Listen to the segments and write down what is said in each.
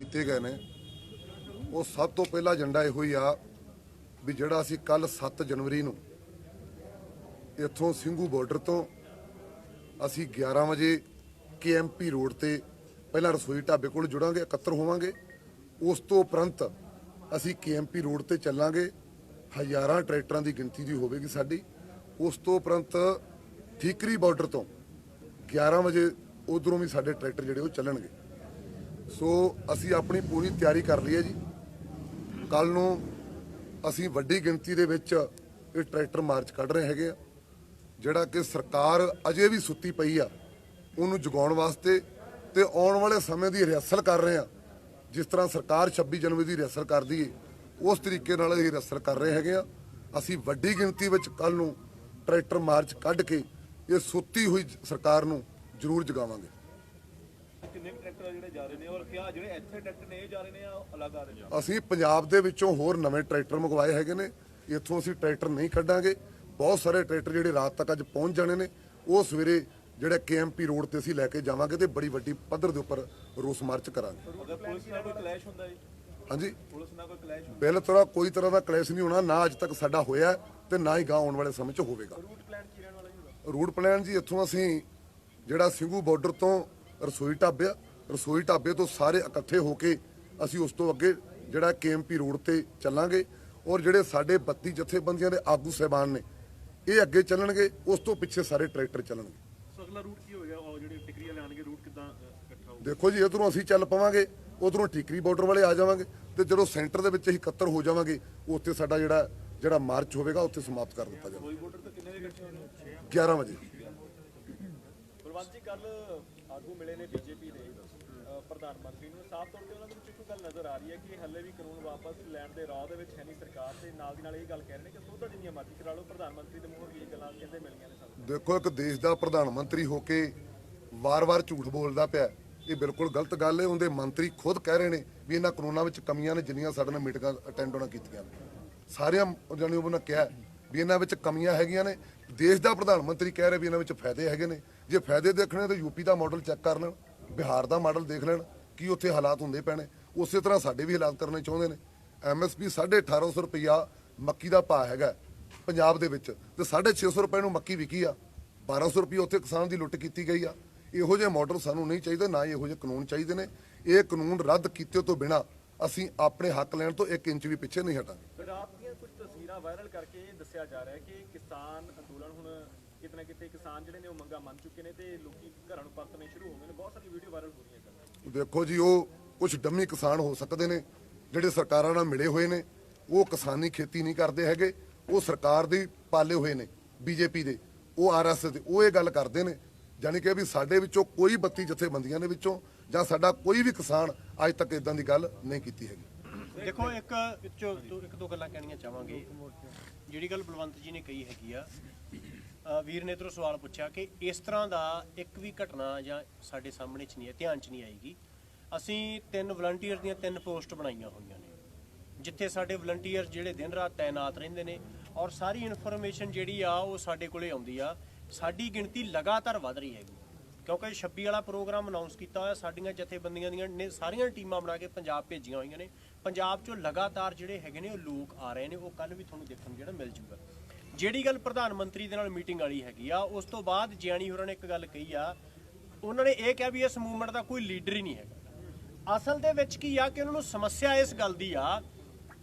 ਕੀਤੇ ਗਏ ਨੇ, ਉਹ ਸਭ ਤੋਂ ਪਹਿਲਾ ਏਜੰਡਾ ਇਹੋ ਹੀ ਆ ਵੀ ਜਿਹੜਾ ਅਸੀਂ ਕੱਲ 7 ਜਨਵਰੀ ਨੂੰ ਇੱਥੋਂ ਸਿੰਘੂ ਬਾਰਡਰ ਤੋਂ ਅਸੀਂ 11 ਵਜੇ ਕੇਐਮਪੀ ਰੋਡ ਤੇ ਪਹਿਲਾਂ ਰਸੋਈ ਢਾਬੇ ਕੋਲ ਜੁੜਾਂਗੇ, ਇਕੱਤਰ ਹੋਵਾਂਗੇ। ਉਸ ਤੋਂ ਉਪਰੰਤ ਅਸੀਂ ਕੇਐਮਪੀ ਰੋਡ ਤੇ ਚੱਲਾਂਗੇ। ਹਜ਼ਾਰਾਂ ਟਰੈਕਟਰਾਂ ਦੀ ਗਿਣਤੀ ਦੀ ਹੋਵੇਗੀ ਸਾਡੀ। ਉਸ ਤੋਂ ਉਪਰੰਤ ਠੀਕਰੀ ਬਾਰਡਰ ਤੋਂ 11 ਵਜੇ ਉਧਰੋਂ ਵੀ ਸਾਡੇ ਟਰੈਕਟਰ ਜਿਹੜੇ ਉਹ ਚੱਲਣਗੇ। ਸੋ ਅਸੀਂ ਆਪਣੀ ਪੂਰੀ ਤਿਆਰੀ ਕਰ ਲਈ ਹੈ ਜੀ। ਕੱਲ ਨੂੰ ਅਸੀਂ ਵੱਡੀ ਗਿਣਤੀ ਦੇ ਵਿੱਚ ਇਹ ਟਰੈਕਟਰ ਮਾਰਚ ਕੱਢ ਰਹੇ ਹੈਗੇ ਆ, ਜਿਹੜਾ ਕਿ ਸਰਕਾਰ ਅਜੇ ਵੀ ਸੁੱਤੀ ਪਈ ਆ ਉਹਨੂੰ ਜਗਾਉਣ ਵਾਸਤੇ ਤੇ ਆਉਣ ਵਾਲੇ ਸਮੇਂ ਦੀ ਰਿਹਰਸਲ ਕਰ ਰਹੇ ਆ। ਜਿਸ ਤਰ੍ਹਾਂ ਸਰਕਾਰ 26 ਜਨਵਰੀ ਦੀ ਰਿਹਰਸਲ ਕਰਦੀ ਏ, ਉਸ ਤਰੀਕੇ ਨਾਲ ਇਹ ਰਿਹਰਸਲ ਕਰ ਰਹੇ ਹੈਗੇ ਆ। ਅਸੀਂ ਵੱਡੀ ਗਿਣਤੀ ਵਿੱਚ ਕੱਲ ਨੂੰ ਟਰੈਕਟਰ ਮਾਰਚ ਕੱਢ ਕੇ ਇਹ ਸੁੱਤੀ ਹੋਈ ਸਰਕਾਰ ਨੂੰ ਜ਼ਰੂਰ ਜਗਾਵਾਂਗੇ। ਕਿੰਨੇ ਕੁ ਟਰੈਕਟਰ ਆ ਜਿਹੜੇ ਜਾ ਰਹੇ ਨੇ ਔਰ ਕਿਆ ਜਿਹੜੇ ਇੱਥੇ ਟਰੈਕਟਰ ਨੇ ਇਹ ਜਾ ਰਹੇ ਨੇ ਜਾਂ ਅਲੱਗ ਆ ਰਹੇ ਨੇ? ਅਸੀਂ ਪੰਜਾਬ ਦੇ ਵਿੱਚੋਂ ਹੋਰ ਨਵੇਂ ਟਰੈਕਟਰ ਮੰਗਵਾਏ ਹੈਗੇ ਨੇ। ਇੱਥੋਂ ਅਸੀਂ ਟਰੈਕਟਰ ਨਹੀਂ ਕੱਢਾਂਗੇ। ਬਹੁਤ ਸਾਰੇ ਟਰੈਕਟਰ ਜਿਹੜੇ ਰਾਤ ਤੱਕ ਅੱਜ ਪਹੁੰਚ ਜਾਣੇ ਨੇ ਉਹ ਸਵੇਰੇ ਜਿਹੜਾ ਕੇਐਮਪੀ ਰੋਡ ਤੇ ਅਸੀਂ ਲੈ ਕੇ ਜਾਵਾਂਗੇ ਤੇ ਬੜੀ ਵੱਡੀ ਪੱਧਰ ਦੇ ਉੱਪਰ ਰੋਸ ਮਾਰਚ ਕਰਾਂਗੇ। ਅਗਰ ਪੁਲਿਸ ਨਾਲ ਕੋਈ ਕਲੈਸ਼ ਹੁੰਦਾ ਜੀ? ਹਾਂਜੀ? ਪੁਲਿਸ ਨਾਲ ਕੋਈ ਕਲੈਸ਼ ਬਿਲ ਤਰ੍ਹਾਂ ਕੋਈ ਤਰ੍ਹਾਂ ਦਾ ਕਲੇਸ਼ ਨਹੀਂ ਹੋਣਾ ਨਾ ਅੱਜ ਤੱਕ ਸਾਡਾ ਹੋਇਆ ਤੇ ਨਾ ਹੀ ਗਾਂ ਆਉਣ ਵਾਲੇ ਸਮੇਂ 'ਚ ਹੋਵੇਗਾ। ਰੂਟ ਪਲਾਨ ਕੀ ਰਹਿਣ ਵਾਲਾ ਜੀ ਰੂਟ ਪਲਾਨ ਜੀ ਇੱਥੋਂ ਅਸੀਂ ਜਿਹੜਾ ਸਿੰਘੂ ਬਾਰਡਰ ਤੋਂ ਰਸੋਈ ਢਾਬੇ ਆ, ਰਸੋਈ ਢਾਬੇ ਤੋਂ ਸਾਰੇ ਇਕੱਠੇ ਹੋ ਕੇ ਅਸੀਂ ਉਸ ਤੋਂ ਅੱਗੇ ਜਿਹੜਾ ਕੇਐਮਪੀ ਰੋਡ ਤੇ ਚੱਲਾਂਗੇ ਔਰ ਜਿਹੜੇ ਸਾਡੇ 32 ਜਥੇਬੰਦੀਆਂ ਦੇ ਆਗੂ ਸਹਿਬਾਨ ਨੇ ਇਹ ਅੱਗੇ ਚੱਲਣਗੇ ਉਸ ਤੋਂ ਪਿੱਛੇ ਸਾਰੇ ਟਰੈਕਟਰ ਚੱਲਣਗੇ। ਅਗਲਾ ਰੂਟ ਕੀ ਹੋਏਗਾ? ਉਹ ਜਿਹੜੇ ਟਿਕਰੀ ਵਾਲੇ ਆਣਗੇ ਰੂਟ ਕਿਦਾਂ ਇਕੱਠਾ ਹੋਊਗਾ? ਦੇਖੋ ਜੀ ਇਧਰੋਂ ਅਸੀਂ ਚੱਲ ਪਵਾਂਗੇ ਉਧਰੋਂ ਠੀਕਰੀ ਬਾਰਡਰ ਵਾਲੇ ਆ ਜਾਵਾਂਗੇ ਤੇ ਜਦੋਂ ਸੈਂਟਰ ਦੇ ਵਿੱਚ ਅਸੀਂ ਇਕੱਤਰ ਹੋ ਜਾਵਾਂਗੇ ਉੱਥੇ ਸਾਡਾ ਜਿਹੜਾ ਜਿਹੜਾ ਮਾਰਚ ਹੋਵੇਗਾ ਉੱਥੇ ਸਮਾਪਤ ਕਰ ਦਿੱਤਾ ਜਾਵੇਗਾ। ਕੋਈ ਵੋਟਰ ਤਾਂ ਕਿੰਨੇ ਦੇ ਇਕੱਠੇ ਹੋਣੇ? 11 ਵਜੇ। ਪ੍ਰਵੰਤ ਜੀ ਕੱਲ ਆਗੂ ਮਿਲੇ ਨੇ ਬੀਜੇਪੀ ਦੇ ਪ੍ਰਧਾਨ ਮੰਤਰੀ ਨੂੰ। ਸਾਫ਼ ਤੌਰ ਤੇ ਉਹਨਾਂ ਦੇ ਵਿੱਚ ਇੱਕ ਗੱਲ ਨਜ਼ਰ ਆ ਰਹੀ ਹੈ ਕਿ ਹੱਲੇ ਵੀ ਕਾਨੂੰਨ ਵਾਪਸ ਲੈਣ ਦੇ ਰਾਹ ਦੇ ਵਿੱਚ ਹੈ ਨਹੀਂ ਸਰਕਾਰ ਤੇ ਨਾਲ ਦੀ ਨਾਲ ਇਹ ਗੱਲ ਕਹਿ ਰਹੇ ਨੇ ਕਿ ਸੋਧਾ ਜਿੰਨੀਆਂ ਮਰਜ਼ੀ ਕਰਾ ਲਓ, ਪ੍ਰਧਾਨ ਮੰਤਰੀ ਦੇ ਮੂੰਹੋਂ ਵੀ ਇਹ ਗੱਲਾਂ ਕਹਿੰਦੇ ਮਿਲੀਆਂ ਨੇ ਸਾਨੂੰ ਦੇਖੋ, ਇੱਕ ਦੇਸ਼ ਦਾ ਪ੍ਰਧਾਨ ਮੰਤਰੀ ਹੋ ਕੇ ਵਾਰ-ਵਾਰ ਝੂਠ ਬੋਲਦਾ ਪਿਆ ਇਹ ਬਿਲਕੁਲ ਗਲਤ ਗੱਲ ਹੈ। ਉਹਦੇ ਮੰਤਰੀ ਖੁਦ ਕਹਿ ਰਹੇ ਨੇ ਵੀ ਇਹਨਾਂ ਕਾਨੂੰਨਾਂ ਵਿੱਚ ਕਮੀਆਂ ਨੇ ਜਿੰਨੀਆਂ ਸਾਡੇ ਨਾਲ ਮੀਟਿੰਗਾਂ ਅਟੈਂਡ ਉਹਨਾਂ ਕੀਤੀਆਂ ਨੇ। ਸਾਰਿਆਂ ਜਾਨੀ ਉਹਨਾਂ ਕਿਹਾ ਵੀ ਇਹਨਾਂ ਵਿੱਚ ਕਮੀਆਂ ਹੈਗੀਆਂ ਨੇ। ਦੇਸ਼ ਦਾ ਪ੍ਰਧਾਨ ਮੰਤਰੀ ਕਹਿ ਰਿਹਾ ਵੀ ਇਹਨਾਂ ਵਿੱਚ ਫਾਇਦੇ ਹੈਗੇ ਨੇ। ਜੇ ਫਾਇਦੇ ਦੇਖਣੇ ਤਾਂ ਯੂਪੀ ਦਾ ਮਾਡਲ ਚੈੱਕ ਕਰ ਲੈਣ, ਬਿਹਾਰ ਦਾ ਮਾਡਲ ਦੇਖ ਲੈਣ, ਕੀ ਉੱਥੇ ਹਾਲਾਤ ਹੁੰਦੇ ਪੈਣੇ। ਉਸੇ ਤਰ੍ਹਾਂ ਸਾਡੇ ਵੀ ਹਾਲਾਤ ਕਰਨੇ ਚਾਹੁੰਦੇ ਨੇ। ਐਮਐਸਪੀ 1850 ਰੁਪਇਆ ਮੱਕੀ ਦਾ ਭਾਅ ਹੈਗਾ ਪੰਜਾਬ ਦੇ ਵਿੱਚ ਤੇ 650 ਰੁਪਏ ਨੂੰ ਮੱਕੀ ਵਿਕੀ ਆ। 1200 ਰੁਪਏ ਉੱਥੇ ਕਿਸਾਨ ਦੀ ਲੁੱਟ ਕੀਤੀ ਗਈ ਆ। ਇਹੋ ਜਿਹੇ ਮਾਡਲ ਸਾਨੂੰ ਨਹੀਂ ਚਾਹੀਦੇ, ਨਾ ਹੀ ਇਹੋ ਜਿਹੇ ਕਾਨੂੰਨ ਚਾਹੀਦੇ ਨੇ। ਇਹ ਕਾਨੂੰਨ ਰੱਦ ਕੀਤੇ ਤੋਂ ਬਿਨਾ ਅਸੀਂ ਆਪਣੇ ਹੱਕ ਲੈਣ ਤੋਂ 1 ਇੰਚ ਵੀ ਪਿੱਛੇ ਨਹੀਂ ਹਟਾਂਗੇ। ਪੰਜਾਬ ਦੀਆਂ ਕੁਝ ਤਸਵੀਰਾਂ ਵਾਇਰਲ ਕਰਕੇ ਦੱਸਿਆ ਜਾ ਰਿਹਾ ਹੈ ਕਿ ਕਿਸਾਨ ਅੰਦੋਲਨ ਹੁਣ ਕਿਤੇ ਨਾ ਕਿਤੇ ਕਿਸਾਨ ਜਿਹੜੇ ਨੇ ਉਹ ਮੰਗਾ ਮੰਨ ਚੁੱਕੇ ਨੇ ਤੇ ਲੋਕੀ ਘਰਾਂ ਨੂੰ ਪਰਤਣੇ ਸ਼ੁਰੂ ਹੋ ਗਏ ਨੇ। ਬਹੁਤ ਸਾਰੀ ਵੀਡੀਓ ਵਾਇਰਲ ਹੋ ਰਹੀਆਂ ਕੱਲ੍ਹ ਦੇਖੋ ਜੀ ਉਹ ਕੁਝ ਡੰਮੀ ਕਿਸਾਨ ਹੋ ਸਕਦੇ ਨੇ ਜਿਹੜੇ ਸਰਕਾਰਾਂ ਨਾਲ ਮਿਲੇ ਹੋਏ ਨੇ ਉਹ ਕਿਸਾਨੀ ਖੇਤੀ ਨਹੀਂ ਕਰਦੇ ਹੈਗੇ ਉਹ ਸਰਕਾਰ ਦੇ ਪਾਲੇ ਹੋਏ ਨੇ ਬੀਜੇਪੀ ਦੇ। ਉਹ ਆਰਐਸਐਸ ਦੇ ਉਹ ਇਹ ਗੱਲ ਕਰਦੇ ਨੇ ਜਾਣੀ ਕਿ ਵੀ ਸਾਡੇ ਵਿੱਚੋਂ ਕੋਈ 32 ਜਥੇਬੰਦੀਆਂ ਦੇ ਵਿੱਚੋਂ ਜਾਂ ਸਾਡਾ ਕੋਈ ਵੀ ਕਿਸਾਨ ਅੱਜ ਤੱਕ ਇਦਾਂ ਦੀ ਗੱਲ ਨਹੀਂ ਕੀਤੀ ਹੈਗੀ। ਦੇਖੋ ਇੱਕ ਇੱਕ ਦੋ ਗੱਲਾਂ ਕਹਿਣੀਆਂ ਚਾਹਾਂਗੇ। ਜਿਹੜੀ ਗੱਲ ਬਲਵੰਤ ਜੀ ਨੇ ਕਹੀ ਹੈਗੀ ਆ ਵੀਰ ਨੇ ਇਧਰੋਂ ਸਵਾਲ ਪੁੱਛਿਆ ਕਿ ਇਸ ਤਰ੍ਹਾਂ ਦਾ ਇੱਕ ਵੀ ਘਟਨਾ ਜਾਂ ਸਾਡੇ ਸਾਹਮਣੇ ਚ ਨਹੀਂ ਹੈ ਧਿਆਨ ਚ ਨਹੀਂ ਆਏਗੀ। ਅਸੀਂ ਤਿੰਨ ਵਲੰਟੀਅਰ ਦੀਆਂ ਤਿੰਨ ਪੋਸਟ ਬਣਾਈਆਂ ਹੋਈਆਂ ਨੇ, ਜਿੱਥੇ ਸਾਡੇ ਵਲੰਟੀਅਰ ਜਿਹੜੇ ਦਿਨ ਰਾਤ ਤਾਇਨਾਤ ਰਹਿੰਦੇ ਨੇ ਔਰ ਸਾਰੀ ਇਨਫੋਰਮੇਸ਼ਨ ਜਿਹੜੀ ਆ ਉਹ ਸਾਡੇ ਕੋਲੇ ਆਉਂਦੀ ਆ। ਸਾਡੀ ਗਿਣਤੀ ਲਗਾਤਾਰ ਵਧ ਰਹੀ ਹੈਗੀ, ਕਿਉਂਕਿ 26 ਵਾਲਾ ਪ੍ਰੋਗਰਾਮ ਅਨਾਉਂਸ ਕੀਤਾ ਹੋਇਆ, ਸਾਡੀਆਂ ਜਥੇਬੰਦੀਆਂ ਦੀਆਂ ਨੇ, ਸਾਰੀਆਂ ਟੀਮਾਂ ਬਣਾ ਕੇ ਪੰਜਾਬ ਭੇਜੀਆਂ ਹੋਈਆਂ ਨੇ। ਪੰਜਾਬ 'ਚੋਂ ਲਗਾਤਾਰ ਜਿਹੜੇ ਹੈਗੇ ਨੇ, ਉਹ ਲੋਕ ਆ ਰਹੇ ਨੇ, ਉਹ ਕੱਲ ਵੀ ਤੁਹਾਨੂੰ ਦੇਖਣ ਨੂੰ ਜਿਹੜਾ ਮਿਲ ਜੂਗਾ। ਜਿਹੜੀ ਗੱਲ ਪ੍ਰਧਾਨ ਮੰਤਰੀ ਦੇ ਨਾਲ ਮੀਟਿੰਗ ਵਾਲੀ ਹੈਗੀ ਆ, ਉਸ ਤੋਂ ਬਾਅਦ ਜਿਆਣੀ ਹੋਰਾਂ ਨੇ ਇੱਕ ਗੱਲ ਕਹੀ ਆ, ਉਹਨਾਂ ਨੇ ਇਹ ਕਿਹਾ ਵੀ ਇਸ ਮੂਵਮੈਂਟ ਦਾ ਕੋਈ ਲੀਡਰ ਹੀ ਨਹੀਂ ਹੈਗਾ। ਅਸਲ ਦੇ ਵਿੱਚ ਕੀ ਆ ਕਿ ਉਹਨਾਂ ਨੂੰ ਸਮੱਸਿਆ ਇਸ ਗੱਲ ਦੀ ਆ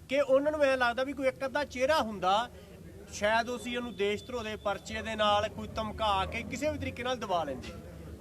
ਕਿ ਉਹਨਾਂ ਨੂੰ ਐ ਲੱਗਦਾ ਵੀ ਕੋਈ ਇੱਕ ਅੱਧਾ ਚਿਹਰਾ ਹੁੰਦਾ, ਸ਼ਾਇਦ ਉਸੇ ਉਹਨੂੰ ਦੇਸ਼ ਧਰੋ ਦੇ ਪਰਚੇ ਦੇ ਨਾਲ ਕੋਈ ਧਮਕਾ ਕੇ ਕਿਸੇ ਵੀ ਤਰੀਕੇ ਨਾਲ ਦਬਾ ਲੈਂਦੇ।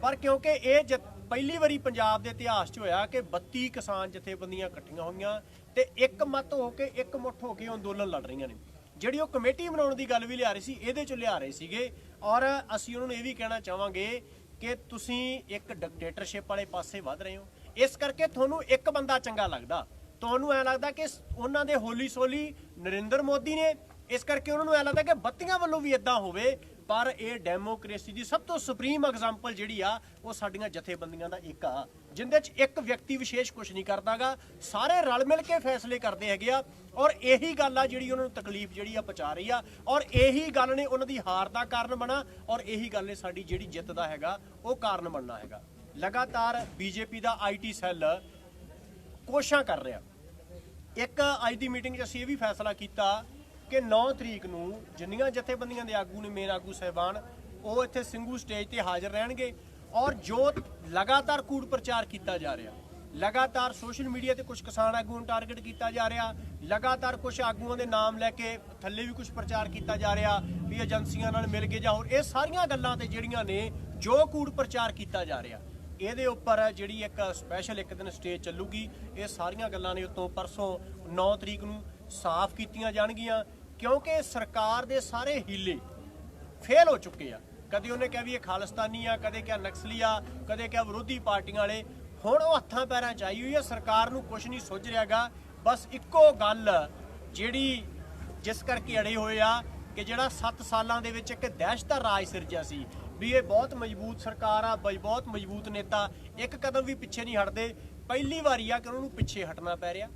ਪਰ ਕਿਉਂਕਿ ਇਹ ਜ- ਪਹਿਲੀ ਵਾਰੀ ਪੰਜਾਬ ਦੇ ਇਤਿਹਾਸ 'ਚ ਹੋਇਆ ਕਿ 32 ਕਿਸਾਨ ਜਥੇਬੰਦੀਆਂ ਇਕੱਠੀਆਂ ਹੋਈਆਂ ਤੇ ਇੱਕ ਮਤ ਹੋ ਕੇ ਇੱਕ ਮੁੱਠ ਹੋ ਕੇ ਉਹ ਅੰਦੋਲਨ ਲੜ ਰਹੀਆਂ ਨੇ। ਜਿਹੜੀ ਉਹ ਕਮੇਟੀ ਬਣਾਉਣ ਦੀ ਗੱਲ ਵੀ ਲਿਆ ਰਹੀ ਸੀ, ਇਹਦੇ 'ਚ ਲਿਆ ਰਹੇ ਸੀਗੇ। ਔਰ ਅਸੀਂ ਉਹਨਾਂ ਨੂੰ ਇਹ ਵੀ ਕਹਿਣਾ ਚਾਹਾਂਗੇ ਕਿ ਤੁਸੀਂ ਇੱਕ ਡਿਕਟੇਟਰਸ਼ਿਪ ਵਾਲੇ ਪਾਸੇ ਵੱਧ ਰਹੇ ਹੋ। ਇਸ ਕਰਕੇ ਤੁਹਾਨੂੰ ਇੱਕ ਬੰਦਾ ਚੰਗਾ ਲੱਗਦਾ। ਤੁਹਾਨੂੰ ਐ ਲੱਗਦਾ ਕਿ ਉਹਨਾਂ ਦੇ ਹੋਲੀ ਸੋਲੀ ਨਰਿੰਦਰ ਮੋਦੀ ਨੇ, ਇਸ ਕਰਕੇ ਉਹਨਾਂ ਨੂੰ ਐ ਲੱਗਦਾ ਕਿ ਬੱਤੀਆਂ ਵੱਲੋਂ ਵੀ ਇਦਾਂ ਹੋਵੇ ਪਰ ਇਹ ਡੈਮੋਕ੍ਰੇਸੀ ਦੀ ਸਭ ਤੋਂ ਸੁਪਰੀਮ ਐਗਜ਼ਾਮਪਲ ਜਿਹੜੀ ਆ, ਉਹ ਸਾਡੀਆਂ ਜਥੇਬੰਦੀਆਂ ਦਾ ਇੱਕ ਆ, ਜਿੰਦੇ 'ਚ ਇੱਕ ਵਿਅਕਤੀ ਵਿਸ਼ੇਸ਼ ਕੁਝ ਨਹੀਂ ਕਰਦਾਗਾ। ਸਾਰੇ ਰਲ ਮਿਲ ਕੇ ਫੈਸਲੇ ਕਰਦੇ ਹੈਗੇ ਆ ਔਰ ਇਹੀ ਗੱਲ ਆ ਜਿਹੜੀ ਉਹਨਾਂ ਨੂੰ ਤਕਲੀਫ ਜਿਹੜੀ ਆ ਪਹੁੰਚਾ ਰਹੀ ਆ ਔਰ ਇਹੀ ਗੱਲ ਨੇ ਉਹਨਾਂ ਦੀ ਹਾਰ ਦਾ ਕਾਰਨ ਬਣਾ ਔਰ ਇਹੀ ਗੱਲ ਨੇ ਸਾਡੀ ਜਿਹੜੀ ਜਿੱਤ ਦਾ ਹੈਗਾ, ਉਹ ਕਾਰਨ ਬਣਨਾ ਹੈਗਾ। ਲਗਾਤਾਰ ਬੀਜੇਪੀ ਦਾ ਆਈਟੀ ਸੈੱਲ ਕੋਸ਼ਿਸ਼ਾਂ ਕਰ ਰਿਹਾ। ਇੱਕ ਅੱਜ ਦੀ ਮੀਟਿੰਗ 'ਚ ਅਸੀਂ ਇਹ ਵੀ ਫੈਸਲਾ ਕੀਤਾ ਕਿ 9 ਤਰੀਕ ਨੂੰ ਜਿੰਨੀਆਂ ਜਥੇਬੰਦੀਆਂ ਦੇ ਆਗੂ ਨੇ ਮੇਨ ਆਗੂ ਸਹਿਬਾਨ, ਉਹ ਇੱਥੇ ਸਿੰਘੂ ਸਟੇਜ ਤੇ ਹਾਜ਼ਰ ਰਹਿਣਗੇ ਔਰ ਜੋ ਲਗਾਤਾਰ ਕੂੜ ਪ੍ਰਚਾਰ ਕੀਤਾ ਜਾ ਰਿਹਾ, ਲਗਾਤਾਰ ਸੋਸ਼ਲ ਮੀਡੀਆ ਤੇ ਕੁਝ ਕਿਸਾਨ ਆਗੂਆਂ ਨੂੰ ਟਾਰਗੇਟ ਕੀਤਾ ਜਾ ਰਿਹਾ, ਲਗਾਤਾਰ ਕੁਝ ਆਗੂਆਂ ਦੇ ਨਾਮ ਲੈ ਕੇ ਥੱਲੇ ਵੀ ਕੁਝ ਪ੍ਰਚਾਰ ਕੀਤਾ ਜਾ ਰਿਹਾ ਵੀ ਏਜੰਸੀਆਂ ਨਾਲ ਮਿਲ ਕੇ ਜਾਂ ਹੋਰ, ਇਹ ਸਾਰੀਆਂ ਗੱਲਾਂ ਤੇ ਜਿਹੜੀਆਂ ਨੇ ਜੋ ਕੂੜ ਪ੍ਰਚਾਰ ਕੀਤਾ ਜਾ ਰਿਹਾ, ਇਹਦੇ ਉੱਪਰ ਜਿਹੜੀ ਇੱਕ ਸਪੈਸ਼ਲ ਇੱਕ ਦਿਨ ਸਟੇਜ ਚੱਲੂਗੀ, ਇਹ ਸਾਰੀਆਂ ਗੱਲਾਂ ਨੇ ਉਤੋਂ ਪਰਸੋਂ 9 ਤਰੀਕ ਨੂੰ ਸਾਫ਼ ਕੀਤੀਆਂ ਜਾਣਗੀਆਂ। ਕਿਉਂਕਿ ਸਰਕਾਰ ਦੇ ਸਾਰੇ ਹੀਲੇ ਫੇਲ ਹੋ ਚੁੱਕੇ ਆ। ਕਦੇ ਉਹਨੇ ਕਿਹਾ ਵੀ ਇਹ ਖਾਲਿਸਤਾਨੀ ਆ, ਕਦੇ ਕਿਹਾ ਨਕਸਲੀ ਆ, ਕਦੇ ਕਿਹਾ ਵਿਰੋਧੀ ਪਾਰਟੀਆਂ ਵਾਲੇ। ਹੁਣ ਉਹ ਹੱਥਾਂ ਪੈਰਾਂ 'ਚ ਆਈ ਹੋਈ ਆ, ਸਰਕਾਰ ਨੂੰ ਕੁਝ ਨਹੀਂ ਸੁੱਝ ਰਿਹਾਗਾ ਬਸ ਇੱਕੋ ਗੱਲ ਜਿਹੜੀ ਜਿਸ ਕਰਕੇ ਅੜੇ ਹੋਏ ਆ ਕਿ ਜਿਹੜਾ 7 ਸਾਲਾਂ ਦੇ ਵਿੱਚ ਇੱਕ ਦਹਿਸ਼ਤ ਦਾ ਰਾਜ ਸਿਰਜਿਆ ਸੀ ਵੀ ਇਹ ਬਹੁਤ ਮਜ਼ਬੂਤ ਸਰਕਾਰ ਆ, ਬਈ ਬਹੁਤ ਮਜ਼ਬੂਤ ਨੇਤਾ। ਇੱਕ ਕਦਮ ਵੀ ਪਿੱਛੇ ਨਹੀਂ ਹਟਦੇ। ਪਹਿਲੀ ਵਾਰੀ ਆ ਕਿ ਉਹਨਾਂ ਨੂੰ ਪਿੱਛੇ ਹਟਣਾ ਪੈ ਰਿਹਾ।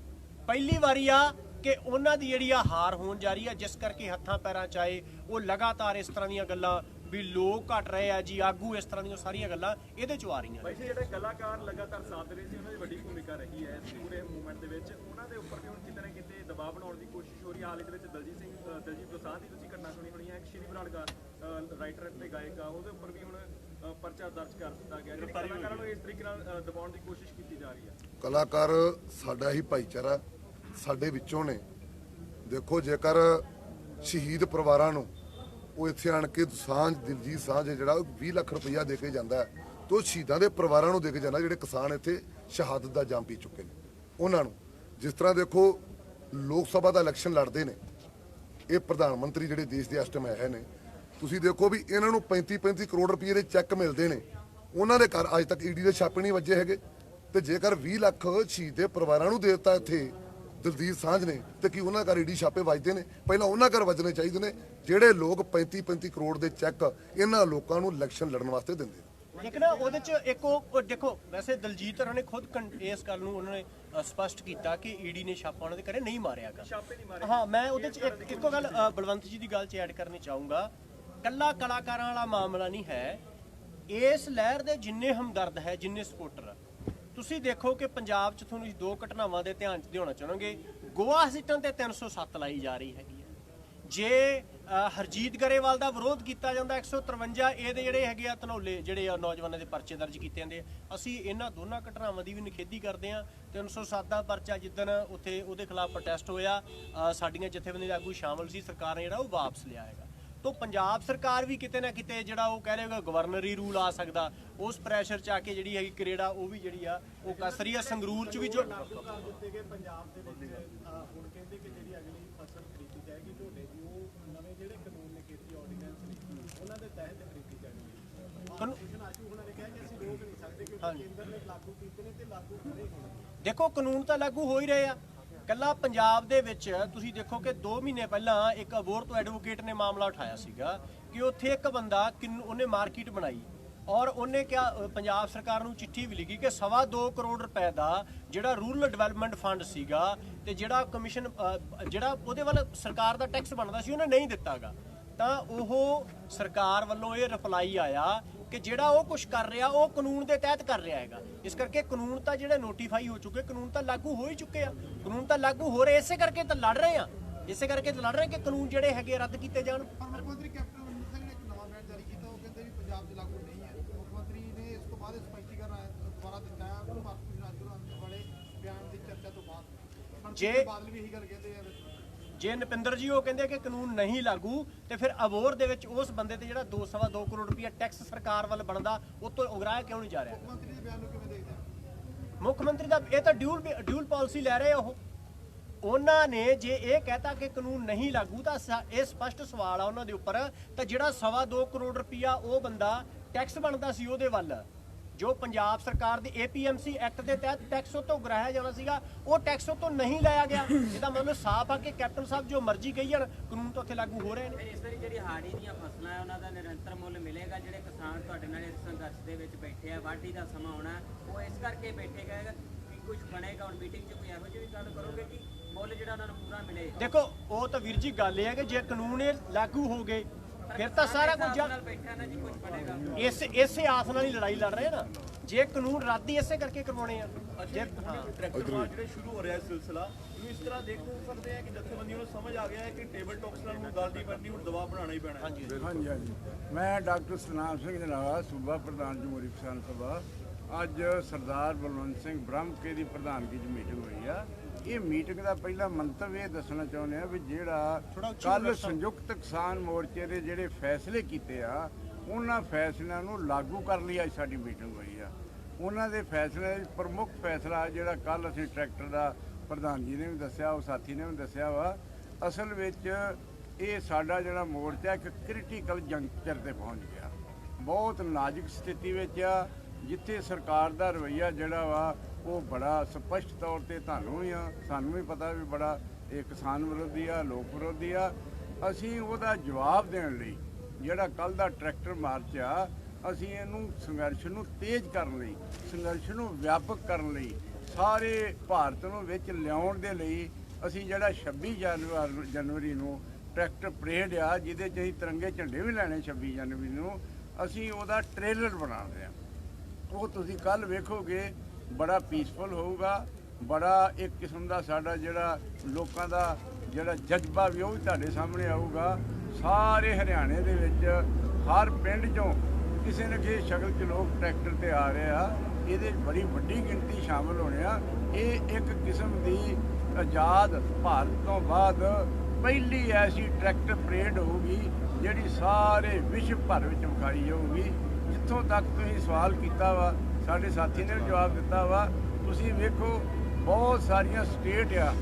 ਪਹਿਲੀ ਵਾਰੀ ਆ ਕਿ ਉਹਨਾਂ ਦੀ ਜਿਹੜੀ ਆ ਹਾਰ ਹੋਣ ਜਾ ਰਹੀ ਆ ਜਿਸ ਕਰਕੇ ਹੱਥਾਂ ਪੈਰਾਂ 'ਚ ਆਏ ਉਹ ਲਗਾਤਾਰ ਇਸ ਤਰ੍ਹਾਂ ਦੀਆਂ ਗੱਲਾਂ ਵੀ ਲੋਕ ਘਟ ਰਹੇ ਆ ਜੀ ਆਗੂ ਇਸ ਤਰ੍ਹਾਂ ਦੀਆਂ ਸਾਰੀਆਂ ਗੱਲਾਂ ਇਹਦੇ 'ਚੋਂ ਆ ਰਹੀਆਂ ਬਾਈ ਜੀ ਜਿਹੜੇ ਕਲਾਕਾਰ ਲਗਾਤਾਰ ਸਾਥ ਦੇ ਰਹੇ ਸੀ ਉਹਨਾਂ ਦੀ ਵੱਡੀ ਭੂਮਿਕਾ ਰਹੀ ਹੈ ਇਸ ਪੂਰੇ ਮੂਵਮੈਂਟ ਦੇ ਵਿੱਚ। ਉਹਨਾਂ ਦੇ ਉੱਪਰ ਵੀ ਹੁਣ ਕਿਤੇ ਨਾ ਕਿਤੇ ਦਬਾਅ ਬਣਾਉਣ ਦੀ ਕੋਸ਼ਿਸ਼ ਹੋ ਰਹੀ ਹੈ। ਹਾਲ ਹੀ ਦੇ ਵਿੱਚ ਦਲਜੀਤ ਸਿੰਘ ਦਲਜੀਤ ਦੋਸਾਂਝ ਦੀ ਤੁਸੀਂ ਘਟਨਾ ਸੁਣੀ ਹੋਣੀ ਹੈ ਇੱਕ ਸ਼੍ਰੀ ਬਰਾੜ ਰਾਈਟਰ ਤੇ ਗਾਇਕ ਆ ਉਹਦੇ ਉੱਪਰ ਵੀ ਹੁਣ ਪਰਚਾ ਦਰਜ ਕਰ ਦਿੱਤਾ ਗਿਆ ਜਿਹੜੇ ਕਲਾਕਾਰਾਂ ਨੂੰ ਇਸ ਤਰੀਕੇ ਨਾਲ ਦਬਾਉਣ ਦੀ ਕੋਸ਼ਿਸ਼ ਕੀਤੀ ਜਾ ਰਹੀ ਹੈ। ਕਲਾਕਾਰ ਸਾਡਾ ਹੀ ਭਾਈਚਾਰਾ ਸਾਡੇ ਵਿੱਚੋਂ ਨੇ। ਦੇਖੋ, ਜੇਕਰ ਸ਼ਹੀਦ ਪਰਿਵਾਰਾਂ ਨੂੰ ਉਹ ਇੱਥੇ ਆਣ ਕੇ ਸਾਂਝ, ਦਿਲਜੀਤ ਸਾਂਝ ਹੈ ਜਿਹੜਾ, ਉਹ 20 ਲੱਖ ਰੁਪਈਆ ਦੇ ਕੇ ਜਾਂਦਾ ਹੈ, ਤੇ ਉਹ ਸ਼ਹੀਦਾਂ ਦੇ ਪਰਿਵਾਰਾਂ ਨੂੰ ਦੇ ਕੇ ਜਾਂਦਾ, ਜਿਹੜੇ ਕਿਸਾਨ ਇੱਥੇ ਸ਼ਹਾਦਤ ਦਾ ਜਾਮ ਪੀ ਚੁੱਕੇ ਨੇ। ਉਹਨਾਂ ਨੂੰ ਜਿਸ ਤਰ੍ਹਾਂ ਦੇਖੋ, ਲੋਕ ਸਭਾ ਦਾ ਇਲੈਕਸ਼ਨ ਲੜਦੇ ਨੇ। ਇਹ ਪ੍ਰਧਾਨ ਮੰਤਰੀ ਜਿਹੜੇ ਦੇਸ਼ ਦੇ ਇਸ ਟਾਈਮ ਆਏ ਨੇ। ਤੁਸੀਂ ਦੇਖੋ ਵੀ ਇਹਨਾਂ ਨੂੰ 35 35 ਕਰੋੜ ਰੁਪਏ ਦੇ ਚੈੱਕ ਮਿਲਦੇ ਨੇ। ਉਹਨਾਂ ਦੇ ਘਰ ਅੱਜ ਤੱਕ ਈਡੀ ਦੇ ਛਾਪੇ ਨਹੀਂ ਵੱਜੇ ਹੈਗੇ। ਤੇ ਜੇਕਰ 20 ਲੱਖ ਸ਼ਹੀਦ ਦੇ ਪਰਿਵਾਰਾਂ ਨੂੰ ਦੇ ਦਿੱਤਾ ਇੱਥੇ ਦਲਦੀਪ ਸਾਂਝ ਨੇ ਤੇ ਕੀ ਉਹਨਾਂ ਘਰ ਈਡੀ ਛਾਪੇ ਵੱਜਦੇ ਨੇ? ਪਹਿਲਾਂ ਉਹਨਾਂ ਘਰ ਵੱਜਣੇ ਚਾਹੀਦੇ ਨੇ ਜਿਹੜੇ ਲੋਕ 35 35 ਕਰੋੜ ਦੇ ਚੈੱਕ ਇਹਨਾਂ ਲੋਕਾਂ ਨੂੰ ਇਲੈਕਸ਼ਨ ਲੜਨ ਵਾਸਤੇ ਦਿੰਦੇ ਨੇ। ਲੇਕਿਨ ਉਹਦੇ ਚ ਇੱਕ ਉਹ ਦੇਖੋ ਵੈਸੇ ਦਲਜੀਤ ਹੋਰਾਂ ਨੇ ਖੁਦ ਇਸ ਗੱਲ ਨੂੰ ਉਹਨਾਂ ਨੇ ਸਪਸ਼ਟ ਕੀਤਾ ਕਿ ਈਡੀ ਨੇ ਛਾਪਾ ਉਹਨਾਂ ਦੇ ਘਰੇ ਨਹੀਂ ਮਾਰਿਆਗਾ ਛਾਪੇ ਨਹੀਂ ਮਾਰੇ। ਹਾਂ ਮੈਂ ਉਹਦੇ ਚ ਇੱਕ ਇੱਕੋ ਗੱਲ ਬਲਵੰਤ ਜੀ ਦੀ ਗੱਲ ਚ ਐਡ ਕਰਨੀ ਚਾਹੂੰਗਾ। ਕੱਲਾ ਕਲਾਕਾਰਾਂ ਵਾਲਾ ਮਾਮਲਾ ਨਹੀਂ ਹੈ। ਇਸ ਲਹਿਰ ਦੇ ਜਿੰਨੇ ਹਮਦਰਦ ਹੈ ਜਿੰਨੇ ਸਪੋਰਟਰ ਤੁਸੀਂ ਦੇਖੋ ਕਿ ਪੰਜਾਬ ਚ ਤੁਹਾਨੂੰ ਦੋ ਘਟਨਾਵਾਂ ਦੇ ਧਿਆਨ ਚ ਦਿਵਾਉਣਾ ਚਾਹਾਂਗੇ ਗੋਆ ਸੀਟਾਂ ਤੇ 307 ਲਾਈ ਜਾ ਰਹੀ ਹੈਗੀ ਹੈ। ਜੇ ਹਰਜੀਤ ਗਰੇਵਾਲ ਦਾ ਵਿਰੋਧ ਕੀਤਾ ਜਾਂਦਾ 153 ਇਹਦੇ ਜਿਹੜੇ ਹੈਗੇ ਆ ਧਨੌਲੇ, ਜਿਹੜੇ ਆ ਨੌਜਵਾਨਾਂ ਦੇ ਪਰਚੇ ਦਰਜ ਕੀਤੇ ਜਾਂਦੇ ਆ। ਅਸੀਂ ਇਹਨਾਂ ਦੋਨਾਂ ਘਟਨਾਵਾਂ ਦੀ ਵੀ ਨਿਖੇਧੀ ਕਰਦੇ ਆ 307 ਦਾ ਪਰਚਾ ਜਿੱਦਣ ਉੱਥੇ ਉਹਦੇ ਖਿਲਾਫ ਪ੍ਰੋਟੈਸਟ ਹੋਇਆ ਸਾਡੀਆਂ ਜਥੇਬੰਦੀਆਂ ਦੇ ਆਗੂ ਸ਼ਾਮਲ ਸੀ, ਸਰਕਾਰ ਨੇ ਜਿਹੜਾ ਉਹ ਵਾਪਸ ਲਿਆ ਹੈਗਾ। ਤੋਂ ਪੰਜਾਬ ਸਰਕਾਰ ਵੀ ਕਿਤੇ ਨਾ ਕਿਤੇ ਜਿਹੜਾ ਉਹ ਕਹਿ ਰਹੇਗਾ ਗਵਰਨਰੀ ਰੂਲ ਆ ਸਕਦਾ ਉਸ ਪ੍ਰੈਸ਼ਰ ਚ ਆ ਕੇ ਜਿਹੜੀ ਹੈਗੀ ਕਰੇੜਾ ਉਹ ਵੀ ਜਿਹੜੀ ਆ ਉਹ ਕੱਸ ਰਹੀ ਆ। ਸੰਗਰੂਰ ਚ ਵੀ ਜੋ ਦਿੱਤੇ ਗਏ ਪੰਜਾਬ ਦੇ ਵਿੱਚ ਅਹ, ਹੁਣ ਕਹਿੰਦੇ ਕਿ ਜਿਹੜੀ ਅਗਲੀ ਫਸਲ ਖਰੀਦੀ ਜਾਏਗੀ ਝੋਨੇ ਦੀ ਉਹ ਨਵੇਂ ਜਿਹੜੇ ਕਾਨੂੰਨ ਨੇ ਖੇਤੀ ਆਰਡੀਨੈਂਸ ਨੇ ਉਹਨਾਂ ਦੇ ਤਹਿਤ ਖਰੀਦੀ ਜਾਣੀ ਕੀਤੇ ਦੇਖੋ ਕਾਨੂੰਨ ਤਾਂ ਲਾਗੂ ਹੋ ਹੀ ਰਹੇ ਆ। ਕੱਲਾ ਪੰਜਾਬ ਦੇ ਵਿੱਚ ਤੁਸੀਂ ਦੇਖੋ ਕਿ 2 ਮਹੀਨੇ ਪਹਿਲਾਂ ਇੱਕ ਅਬੋਰਤ ਐਡਵੋਕੇਟ ਨੇ ਮਾਮਲਾ ਉਠਾਇਆ ਸੀਗਾ ਕਿ ਉੱਥੇ ਇੱਕ ਬੰਦਾ ਕਿੰਨ- ਉਹਨੇ ਮਾਰਕੀਟ ਬਣਾਈ ਔਰ ਉਹਨੇ ਕਿਹਾ ਪੰਜਾਬ ਸਰਕਾਰ ਨੂੰ ਚਿੱਠੀ ਵੀ ਲਿਖੀ ਕਿ ਸਵਾ 2 ਕਰੋੜ ਰੁਪਏ ਦਾ ਜਿਹੜਾ ਰੂਰਲ ਡਿਵੈਲਪਮੈਂਟ ਫੰਡ ਸੀਗਾ ਤੇ ਜਿਹੜਾ ਕਮਿਸ਼ਨ ਜਿਹੜਾ ਉਹਦੇ ਵੱਲ ਸਰਕਾਰ ਦਾ ਟੈਕਸ ਬਣਦਾ ਸੀ, ਉਹਨੇ ਨਹੀਂ ਦਿੱਤਾਗਾ। ਤਾਂ ਉਹ ਸਰਕਾਰ ਵੱਲੋਂ ਇਹ ਰਿਪਲਾਈ ਆਇਆ ਕਿ ਜਿਹੜਾ ਉਹ ਕੁਝ ਕਰ ਰਿਹਾ ਉਹ ਕਾਨੂੰਨ ਦੇ ਤਹਿਤ ਕਰ ਰਿਹਾ ਹੈਗਾ। ਇਸ ਕਰਕੇ ਕਾਨੂੰਨ ਤਾਂ ਜਿਹੜੇ ਨੋਟੀਫਾਈ ਹੋ ਚੁੱਕੇ ਕਾਨੂੰਨ ਤਾਂ ਲਾਗੂ ਹੋ ਹੀ ਚੁੱਕੇ ਆ। ਕਾਨੂੰਨ ਤਾਂ ਲਾਗੂ ਹੋ ਰਹੇ ਇਸੇ ਕਰਕੇ ਤਾਂ ਲੜ ਰਹੇ ਆ। ਇਸੇ ਕਰਕੇ ਤਾਂ ਲੜ ਰਹੇ ਕਿ ਕਾਨੂੰਨ ਜਿਹੜੇ ਹੈਗੇ ਰੱਦ ਕੀਤੇ ਜਾਣ। ਮੁੱਖ ਮੰਤਰੀ ਕੈਪਟਨ ਅਮਰਿੰਦਰ ਸਿੰਘ ਨੇ ਇੱਕ ਨਵਾਂ ਬਿਆਨ ਜਾਰੀ ਕੀਤਾ ਉਹ ਕਹਿੰਦੇ ਵੀ ਪੰਜਾਬ 'ਚ ਲਾਗੂ ਨਹੀਂ ਹੈ। ਮੁੱਖ ਮੰਤਰੀ ਨੇ ਇਸ ਤੋਂ ਬਾਅਦ ਸਪਸ਼ਟੀਕਰਨ ਦੁਬਾਰਾ ਦਿੱਤਾ ਹੈ। ਭਾਰਤੀ ਰਾਜਗੁਰੂ ਵਾਲੇ ਬਿਆਨ ਦੀ ਚਰਚਾ ਤੋਂ ਬਾਅਦ। ਜੇ- ਬਾਦਲ ਵੀ ਇਹੀ ਗੱਲ ਕਹਿੰਦੇ ਆ ਜੇ ਨਪਿੰਦਰ ਜੀ ਉਹ ਕਹਿੰਦੇ ਕਿ ਕਾਨੂੰਨ ਨਹੀਂ ਲਾਗੂ ਤੇ ਫਿਰ ਅਬੋਰ ਦੇ ਵਿੱਚ ਉਸ ਬੰਦੇ ਤੇ ਜਿਹੜਾ 2.2 ਕਰੋੜ ਰੁਪਇਆ ਟੈਕਸ ਸਰਕਾਰ ਵੱਲ ਬਣਦਾ ਉਹ ਤੋਂ ਉਗਰਾਇਆ ਕਿਉਂ ਨਹੀਂ ਜਾ ਰਿਹਾ? ਮੁੱਖ ਮੰਤਰੀ ਦੇ ਬਿਆਨ ਨੂੰ ਕਿਵੇਂ ਦੇਖਦੇ ਆ ਮੁੱਖ ਮੰਤਰੀ ਦਾ ਇਹ ਤਾਂ ਡਿਊਲ ਡਿਊਲ ਪਾਲਿਸੀ ਲੈ ਰਹੇ ਉਹ। ਉਹਨਾਂ ਨੇ ਜੇ ਇਹ ਕਹਤਾ ਕਿ ਕਾਨੂੰਨ ਨਹੀਂ ਲਾਗੂ ਤਾਂ ਇਹ ਸਪਸ਼ਟ ਸਵਾਲ ਆ ਉਹਨਾਂ ਦੇ ਉੱਪਰ ਤਾਂ ਜਿਹੜਾ ਸਵਾ 2 ਕਰੋੜ ਰੁਪਇਆ ਉਹ ਬੰਦਾ ਟੈਕਸ ਬਣਦਾ ਸੀ ਉਹਦੇ ਵੱਲ। ਜੋ ਪੰਜਾਬ ਸਰਕਾਰ ਦੀ APMC ਐਕਟ ਦੇ ਤਹਿਤ ਟੈਕਸ ਉਹ ਤੋਂ ਗਰਾਇਆ ਜਾਣਾ ਸੀਗਾ ਉਹ ਟੈਕਸ ਉਹ ਤੋਂ ਨਹੀਂ ਲਾਇਆ ਗਿਆ। ਇਹਦਾ ਮਤਲਬ ਸਾਫ਼ ਆ ਕਿ ਕੈਪਟਨ ਸਾਹਿਬ ਜੋ ਮਰਜ਼ੀ ਕਹੀ ਜਾਣ ਕਾਨੂੰਨ ਤਾਂ ਉੱਥੇ ਲਾਗੂ ਹੋ ਰਹੇ ਨੇ। ਇਸ ਵਾਰੀ ਜਿਹੜੀ ਹਾੜੀ ਦੀਆਂ ਫਸਲਾਂ ਹੈ ਉਹਨਾਂ ਦਾ ਨਿਰੰਤਰ ਮੁੱਲ ਮਿਲੇਗਾ। ਜਿਹੜੇ ਕਿਸਾਨ ਤੁਹਾਡੇ ਨਾਲ ਇਸ ਸੰਘਰਸ਼ ਦੇ ਵਿੱਚ ਬੈਠੇ ਆ ਵਾਢੀ ਦਾ ਸਮਾਂ ਆਉਣਾ ਉਹ ਇਸ ਕਰਕੇ ਬੈਠੇ ਗਏ ਕਿ ਕੁਝ ਬਣੇਗਾ। ਹੁਣ ਮੀਟਿੰਗ 'ਚ ਕੋਈ ਇਹੋ ਜਿਹੀ ਗੱਲ ਕਰੋਗੇ ਕਿ ਮੁੱਲ ਜਿਹੜਾ ਉਹਨਾਂ ਨੂੰ ਪੂਰਾ ਮਿਲੇ ਦੇਖੋ ਉਹ ਤਾਂ ਵੀਰ ਜੀ ਗੱਲ ਇਹ ਹੈ ਕਿ ਜੇ ਕਾਨੂੰਨ ਇਹ ਲਾਗੂ ਹੋ ਗਏ ਫਿਰ ਤਾਂ ਸਾਰਾ ਕੁਝ ਜਾ- ਨਾਲ ਬੈਠਿਆ ਨਾ ਜੀ ਕੁਝ ਬਣੇਗਾ ਇਸ ਇਸੇ ਆਸ ਨਾਲ ਹੀ ਲੜਾਈ ਲੜ ਰਹੇ ਨਾ। ਜੇ ਕਾਨੂੰਨ ਰੱਦ ਹੀ ਇਸੇ ਕਰਕੇ ਕਰਵਾਉਣੇ ਆ। ਜੇ ਟਰੈਕਟਰ ਮਾਰ ਜਿਹੜੇ ਸ਼ੁਰੂ ਹੋ ਰਿਹਾ ਹੈ ਸਿਲਸਿਲਾ ਨੂੰ ਇਸ ਤਰ੍ਹਾਂ ਦੇਖ ਸਕਦੇ ਆ ਕਿ ਜਥੇਬੰਦੀਆਂ ਨੂੰ ਸਮਝ ਆ ਗਿਆ ਹੈ ਕਿ ਟੇਬਲ ਟਾਕਸ ਨਾਲ ਹੁਣ ਗੱਲ ਨਹੀਂ ਬਣਨੀ ਹੁਣ ਦਬਾਅ ਬਣਾਉਣਾ ਹੀ ਪੈਣਾ ਹੈ। ਹਾਂਜੀ। ਹਾਂਜੀ ਹਾਂਜੀ। ਮੈਂ ਡਾਕਟਰ ਸਤਨਾਮ ਸਿੰਘ ਜਨਾਵਾ ਸੂਬਾ ਪ੍ਰਧਾਨ ਜਮਹੂਰੀ ਕਿਸਾਨ ਸਭਾ। ਅੱਜ ਸਰਦਾਰ ਬਲਵੰਤ ਸਿੰਘ ਬ੍ਰਹਮਕੇ ਦੀ ਪ੍ਰਧਾਨਗੀ 'ਚ ਮੀਟਿੰਗ ਹੋਈ ਆ। ਇਹ ਮੀਟਿੰਗ ਦਾ ਪਹਿਲਾ ਮੰਤਵ ਇਹ ਦੱਸਣਾ ਚਾਹੁੰਦੇ ਆ ਵੀ ਜਿਹੜਾ ਕੱਲ ਸੰਯੁਕਤ ਕਿਸਾਨ ਮੋਰਚੇ ਦੇ ਜਿਹੜੇ ਫੈਸਲੇ ਕੀਤੇ ਆ ਉਹਨਾਂ ਫੈਸਲਿਆਂ ਨੂੰ ਲਾਗੂ ਕਰਨ ਲਈ ਅੱਜ ਸਾਡੀ ਮੀਟਿੰਗ ਹੋਈ ਆ। ਉਹਨਾਂ ਦੇ ਫੈਸਲੇ ਪ੍ਰਮੁੱਖ ਫੈਸਲਾ ਜਿਹੜਾ ਕੱਲ ਅਸੀਂ ਟਰੈਕਟਰ ਦਾ ਪ੍ਰਧਾਨ ਜੀ ਨੇ ਵੀ ਦੱਸਿਆ ਉਹ ਸਾਥੀ ਨੇ ਵੀ ਦੱਸਿਆ ਵਾ ਅਸਲ ਵਿੱਚ ਇਹ ਸਾਡਾ ਜਿਹੜਾ ਮੋਰਚਾ ਇੱਕ ਕ੍ਰਿਟੀਕਲ ਜੰਕਚਰ ਤੇ ਪਹੁੰਚ ਗਿਆ। ਬਹੁਤ ਨਾਜ਼ੁਕ ਸਥਿਤੀ ਵਿੱਚ ਆ ਜਿੱਥੇ ਸਰਕਾਰ ਦਾ ਰਵੱਈਆ ਜਿਹੜਾ ਵਾ, ਉਹ ਬੜਾ ਸਪਸ਼ਟ ਤੌਰ ਤੇ ਤੁਹਾਨੂੰ ਵੀ ਆ, ਸਾਨੂੰ ਵੀ ਪਤਾ ਵੀ ਬੜਾ ਇਹ ਕਿਸਾਨ ਵਿਰੋਧੀ ਆ, ਲੋਕ ਵਿਰੋਧੀ ਆ। ਅਸੀਂ ਉਹਦਾ ਜਵਾਬ ਦੇਣ ਲਈ, ਜਿਹੜਾ ਕੱਲ ਦਾ ਟਰੈਕਟਰ ਮਾਰਚ ਆ, ਅਸੀਂ ਇਹਨੂੰ ਸੰਘਰਸ਼ ਨੂੰ ਤੇਜ਼ ਕਰਨ ਲਈ, ਸੰਘਰਸ਼ ਨੂੰ ਵਿਆਪਕ ਕਰਨ ਲਈ, ਸਾਰੇ ਭਾਰਤ ਨੂੰ ਵਿੱਚ ਲਿਆਉਣ ਦੇ ਲਈ ਅਸੀਂ ਜਿਹੜਾ 26 ਜਨਵਰੀ ਜਨਵਰੀ ਨੂੰ ਟਰੈਕਟਰ ਪਰੇਡ ਆ, ਜਿਹਦੇ 'ਚ ਅਸੀਂ ਤਿਰੰਗੇ ਝੰਡੇ ਵੀ ਲੈਣੇ 26 ਜਨਵਰੀ ਨੂੰ, ਅਸੀਂ ਉਹਦਾ ਟ੍ਰੇਲਰ ਬਣਾ ਰਹੇ ਹਾਂ। ਉਹ ਤੁਸੀਂ ਕੱਲ ਵੇਖੋਗੇ, ਬੜਾ ਪੀਸਫੁਲ ਹੋਊਗਾ, ਬੜਾ ਇੱਕ ਕਿਸਮ ਦਾ ਸਾਡਾ ਜਿਹੜਾ ਲੋਕਾਂ ਦਾ ਜਿਹੜਾ ਜਜ਼ਬਾ ਵੀ ਉਹ ਵੀ ਤੁਹਾਡੇ ਸਾਹਮਣੇ ਆਊਗਾ। ਸਾਰੇ ਹਰਿਆਣੇ ਦੇ ਵਿੱਚ ਹਰ ਪਿੰਡ 'ਚੋਂ ਕਿਸੇ ਨਾ ਕਿਸੇ ਸ਼ਕਲ 'ਚ ਲੋਕ ਟਰੈਕਟਰ ਤੇ ਆ ਰਹੇ ਆ। ਇਹਦੇ 'ਚ ਬੜੀ ਵੱਡੀ ਗਿਣਤੀ ਸ਼ਾਮਲ ਹੋਣੇ ਆ। ਇਹ ਇੱਕ ਕਿਸਮ ਦੀ ਆਜ਼ਾਦ ਭਾਰਤ ਤੋਂ ਬਾਅਦ ਪਹਿਲੀ ਐਸੀ ਟਰੈਕਟਰ ਪਰੇਡ ਹੋਊਗੀ ਜਿਹੜੀ ਸਾਰੇ ਵਿਸ਼ਵ ਭਰ ਵਿੱਚ ਵਿਖਾਈ ਜਾਊਗੀ, ਜਿੱਥੋਂ ਤੱਕ ਤੁਸੀਂ ਸਵਾਲ ਕੀਤਾ ਵਾ, ਸਾਡੇ ਸਾਥੀ ਨੇ ਵੀ ਜਵਾਬ ਦਿੱਤਾ ਵਾ, ਤੁਸੀਂ ਵੇਖੋ, ਬਹੁਤ ਸਾਰੀਆਂ ਸਟੇਟ ਆ।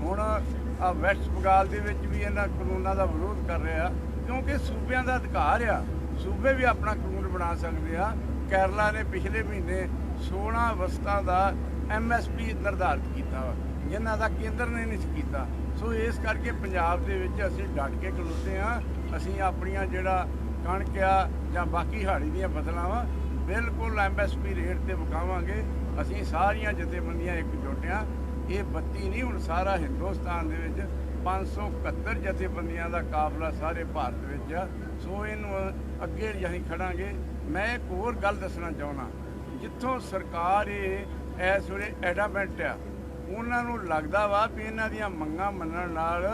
ਹੁਣ ਆ ਵੈਸਟ ਬੰਗਾਲ ਦੇ ਵਿੱਚ ਵੀ ਇਹਨਾਂ ਕਾਨੂੰਨਾਂ ਦਾ ਵਿਰੋਧ ਕਰ ਰਿਹਾ ਕਿਉਂਕਿ ਸੂਬਿਆਂ ਦਾ ਅਧਿਕਾਰ ਆ। ਸੂਬੇ ਵੀ ਆਪਣਾ ਕਾਨੂੰਨ ਬਣਾ ਸਕਦੇ ਆ। ਕੇਰਲਾ ਨੇ ਪਿਛਲੇ ਮਹੀਨੇ 16 ਵਸਤਾਂ ਦਾ ਐਮਐਸਪੀ ਨਿਰਧਾਰਿਤ ਕੀਤਾ ਵਾ, ਜਿਨ੍ਹਾਂ ਦਾ ਕੇਂਦਰ ਨੇ ਨਹੀਂ ਸੀ ਕੀਤਾ। ਸੋ ਇਸ ਕਰਕੇ ਪੰਜਾਬ ਦੇ ਵਿੱਚ ਅਸੀਂ ਡਟ ਕੇ ਖਲੋਤੇ ਆ। ਅਸੀਂ ਆਪਣੀਆਂ ਜਿਹੜਾ ਕਣਕ ਆ ਜਾਂ ਬਾਕੀ ਹਾੜੀ ਦੀਆਂ ਫਸਲਾਂ ਵਾ, ਬਿਲਕੁਲ ਐਮਐਸਪੀ ਰੇਟ ਤੇ ਵਿਕਾਵਾਂਗੇ। ਅਸੀਂ ਸਾਰੀਆਂ ਜਥੇਬੰਦੀਆਂ ਇਕਜੁੱਟ ਆ ਇਹ ਬੱਤੀ ਨਹੀਂ, ਹੁਣ ਸਾਰਾ ਹਿੰਦੁਸਤਾਨ ਦੇ ਵਿੱਚ 571 ਜਥੇਬੰਦੀਆਂ ਦਾ ਕਾਫਲਾ ਸਾਰੇ ਭਾਰਤ ਵਿੱਚ ਆ। ਸੋ ਇਹਨੂੰ ਅੱਗੇ ਅਸੀਂ ਖੜਾਂਗੇ। ਮੈਂ ਇੱਕ ਹੋਰ ਗੱਲ ਦੱਸਣਾ ਚਾਹੁੰਦਾ। ਜਿੱਥੋਂ ਸਰਕਾਰ ਇਹ ਇਸ ਵੇਲੇ ਐਡਾਮੈਂਟ ਆ, ਉਹਨਾਂ ਨੂੰ ਲੱਗਦਾ ਵਾ ਵੀ ਇਹਨਾਂ ਦੀਆਂ ਮੰਗਾਂ ਮੰਨਣ ਨਾਲ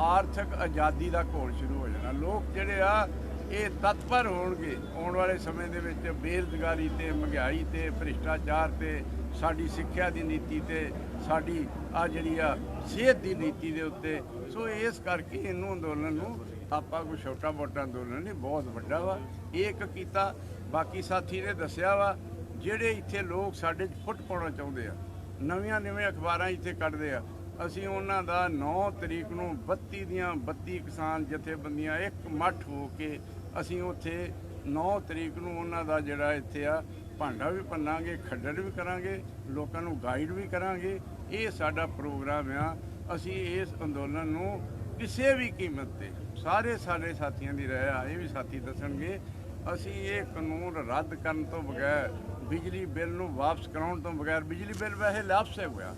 ਆਰਥਿਕ ਆਜ਼ਾਦੀ ਦਾ ਘੋਲ ਸ਼ੁਰੂ ਹੋ ਲੋਕ ਜਿਹੜੇ ਆ, ਇਹ ਤਤਪਰ ਹੋਣਗੇ। ਆਉਣ ਵਾਲੇ ਸਮੇਂ ਦੇ ਵਿੱਚ ਬੇਰੁਜ਼ਗਾਰੀ ਤੇ, ਮਹਿੰਗਾਈ ਤੇ, ਭ੍ਰਿਸ਼ਟਾਚਾਰ ਤੇ, ਸਾਡੀ ਸਿੱਖਿਆ ਦੀ ਨੀਤੀ ਤੇ, ਸਾਡੀ ਆ ਜਿਹੜੀ ਆ ਸਿਹਤ ਦੀ ਨੀਤੀ ਦੇ ਉੱਤੇ। ਸੋ ਇਸ ਕਰਕੇ ਇਹਨੂੰ ਅੰਦੋਲਨ ਨੂੰ ਆਪਾਂ ਕੋਈ ਛੋਟਾ ਮੋਟਾ ਅੰਦੋਲਨ ਨਹੀਂ, ਬਹੁਤ ਵੱਡਾ ਵਾ। ਇਹ ਇੱਕ ਕੀਤਾ। ਬਾਕੀ ਸਾਥੀ ਨੇ ਦੱਸਿਆ ਵਾ, ਜਿਹੜੇ ਇੱਥੇ ਲੋਕ ਸਾਡੇ 'ਚ ਫੁੱਟ ਪਾਉਣਾ ਚਾਹੁੰਦੇ ਆ ਨਵੀਆਂ ਨਵੀਆਂ ਅਖਬਾਰਾਂ ਇੱਥੇ ਕੱਢਦੇ ਆ ਅਸੀਂ ਉਹਨਾਂ ਦਾ 9 ਤਰੀਕ ਨੂੰ 32 ਦੀਆਂ 32 ਕਿਸਾਨ ਜਥੇਬੰਦੀਆਂ ਇੱਕ ਮੱਠ ਹੋ ਕੇ ਅਸੀਂ ਉੱਥੇ 9 ਤਰੀਕ ਨੂੰ ਉਹਨਾਂ ਦਾ ਜਿਹੜਾ ਇੱਥੇ ਆ ਭਾਂਡਾ ਵੀ ਭੰਨਾਂਗੇ ਖੱਡੜ ਵੀ ਕਰਾਂਗੇ, ਲੋਕਾਂ ਨੂੰ ਗਾਈਡ ਵੀ ਕਰਾਂਗੇ। ਇਹ ਸਾਡਾ ਪ੍ਰੋਗਰਾਮ ਆ। ਅਸੀਂ ਇਸ ਅੰਦੋਲਨ ਨੂੰ ਕਿਸੇ ਵੀ ਕੀਮਤ ਤੇ, ਸਾਰੇ ਸਾਡੇ ਸਾਥੀਆਂ ਦੀ ਰਾਏ ਆ, ਇਹ ਵੀ ਸਾਥੀ ਦੱਸਣਗੇ, ਅਸੀਂ ਇਹ ਕਾਨੂੰਨ ਰੱਦ ਕਰਨ ਤੋਂ ਬਗੈਰ ਬਿਜਲੀ ਬਿੱਲ ਨੂੰ ਵਾਪਸ ਕਰਾਉਣ ਤੋਂ ਬਗੈਰ ਬਿਜਲੀ ਬਿੱਲ ਵੈਸੇ ਲਾਪਸ ਹੈ ਹੋਇਆ।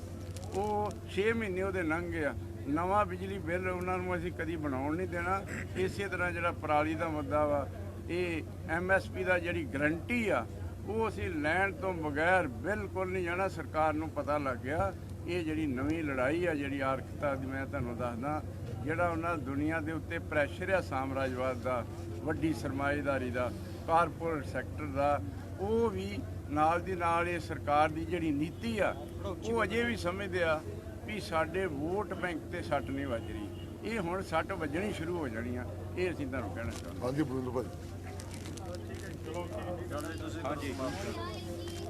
ਉਹ 6 ਮਹੀਨੇ ਉਹਦੇ ਲੰਘ ਗਿਆ। ਨਵਾਂ ਬਿਜਲੀ ਬਿੱਲ ਉਹਨਾਂ ਨੂੰ ਅਸੀਂ ਕਦੀ ਬਣਾਉਣ ਨਹੀਂ ਦੇਣਾ। ਇਸੇ ਤਰ੍ਹਾਂ ਜਿਹੜਾ ਪਰਾਲੀ ਦਾ ਮੁੱਦਾ ਵਾ, ਇਹ ਐਮਐਸਪੀ ਦਾ ਜਿਹੜੀ ਗਰੰਟੀ ਆ, ਉਹ ਅਸੀਂ ਲੈਣ ਤੋਂ ਬਗੈਰ ਬਿਲਕੁਲ ਨਹੀਂ ਜਾਣਾ। ਸਰਕਾਰ ਨੂੰ ਪਤਾ ਲੱਗ ਗਿਆ, ਇਹ ਜਿਹੜੀ ਨਵੀਂ ਲੜਾਈ ਆ, ਜਿਹੜੀ ਆਰਥਿਕਤਾ ਦੀ ਮੈਂ ਤੁਹਾਨੂੰ ਦੱਸਦਾ, ਜਿਹੜਾ ਉਹਨਾਂ ਦੁਨੀਆ ਦੇ ਉੱਤੇ ਪ੍ਰੈਸ਼ਰ ਆ ਸਾਮਰਾਜਵਾਦ ਦਾ, ਵੱਡੀ ਸਰਮਾਏਦਾਰੀ ਦਾ ਕਾਰਪੋਰੇਟ ਸੈਕਟਰ ਦਾ, ਉਹ ਵੀ ਨਾਲ ਦੀ ਨਾਲ ਇਹ ਸਰਕਾਰ ਦੀ ਜਿਹੜੀ ਨੀਤੀ ਆ ਉਹ ਅਜੇ ਵੀ ਸਮਝਦੇ ਆ ਵੀ ਸਾਡੇ ਵੋਟ ਬੈਂਕ ਤੇ ਸੱਟ ਨਹੀਂ ਵੱਜ ਰਹੀ। ਇਹ ਹੁਣ ਸੱਟ ਵੱਜਣੀ ਸ਼ੁਰੂ ਹੋ ਜਾਣੀ ਆ ਇਹ ਅਸੀਂ ਤੁਹਾਨੂੰ ਕਹਿਣਾ ਚਾਹੁੰਦੇ ਹਾਂਜੀ ਬਲਵਿੰਦਰ ਭਾਈ। ਹਾਂਜੀ।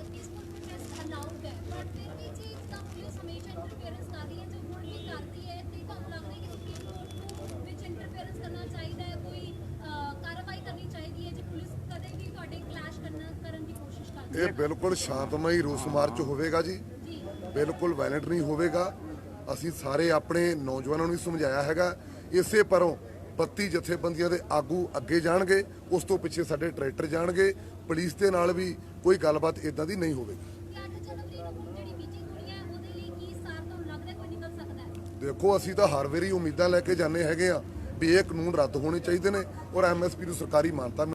ਪੀਸਫੁਲ ਪ੍ਰੋਟੈਸਟ ਅਲਾਉਡ ਹੈ ਪਰ ਫਿਰ ਵੀ ਜੇ ਤਾਂ ਪੁਲਿਸ ਹਮੇਸ਼ਾ ਇੰਟਰਫੇਰੈਂਸ ਕਰ ਰਹੀ ਹੈ ਜੋ ਹੁਣ ਵੀ ਕਰਦੀ ਹੈ ਤੇ ਤੁਹਾਨੂੰ ਲੱਗਦਾ ਹੈ ਕਿ ਸੁਪਰੀਮ ਕੋਰਟ ਨੂੰ ਵਿੱਚ ਇੰਟਰਫੇਰੈਂਸ ਕਰਨਾ ਚਾਹੀਦਾ ਹੈ ਕੋਈ ਅਹ, ਕਾਰਵਾਈ ਕਰਨੀ ਚਾਹੀਦੀ ਹੈ ਜੇ ਪੁਲਿਸ ਕਦੇ ਵੀ ਤੁਹਾਡੇ ਕਲੈਸ਼ ਕਰਨਾ ਕਰਨ ਦੀ ਕੋਸ਼ਿਸ਼ ਕਰਦੀ ਇਹ ਬਿਲਕੁਲ ਸ਼ਾਂਤਮਈ ਰੋਸ ਮਾਰਚ ਹੋਵੇਗਾ ਜੀ। ਬਿਲਕੁਲ ਵਾਇਲੈਂਟ ਨਹੀਂ ਹੋਵੇਗਾ। ਅਸੀਂ ਸਾਰੇ ਆਪਣੇ ਨੌਜਵਾਨਾਂ ਨੂੰ ਵੀ ਸਮਝਾਇਆ ਹੈਗਾ। ਇਸੇ ਪਰੋਂ 32 ਜਥੇਬੰਦੀਆਂ ਦੇ ਆਗੂ ਅੱਗੇ ਜਾਣਗੇ, ਉਸ ਤੋਂ ਪਿੱਛੇ ਸਾਡੇ ਟਰੈਕਟਰ ਜਾਣਗੇ। ਪੁਲਿਸ ਦੇ ਨਾਲ ਵੀ ਕੋਈ ਗੱਲਬਾਤ ਇਦਾਂ ਦੀ ਨਹੀਂ ਹੋਵੇਗੀ। ਦੇਖੋ, ਅਸੀਂ ਤਾਂ ਹਰ ਵਾਰੀ ਉਮੀਦਾਂ ਲੈ ਕੇ ਜਾਂਦੇ ਹੈਗੇ ਆ ਕਾਨੂੰਨ ਰੱਦ ਹੋਣੇ ਚਾਹੀਦੇ ਨੇ ਔਰ ਐਮਐਸਪੀ ਨੂੰ ਸਰਕਾਰੀ ਮਾਨਤਾ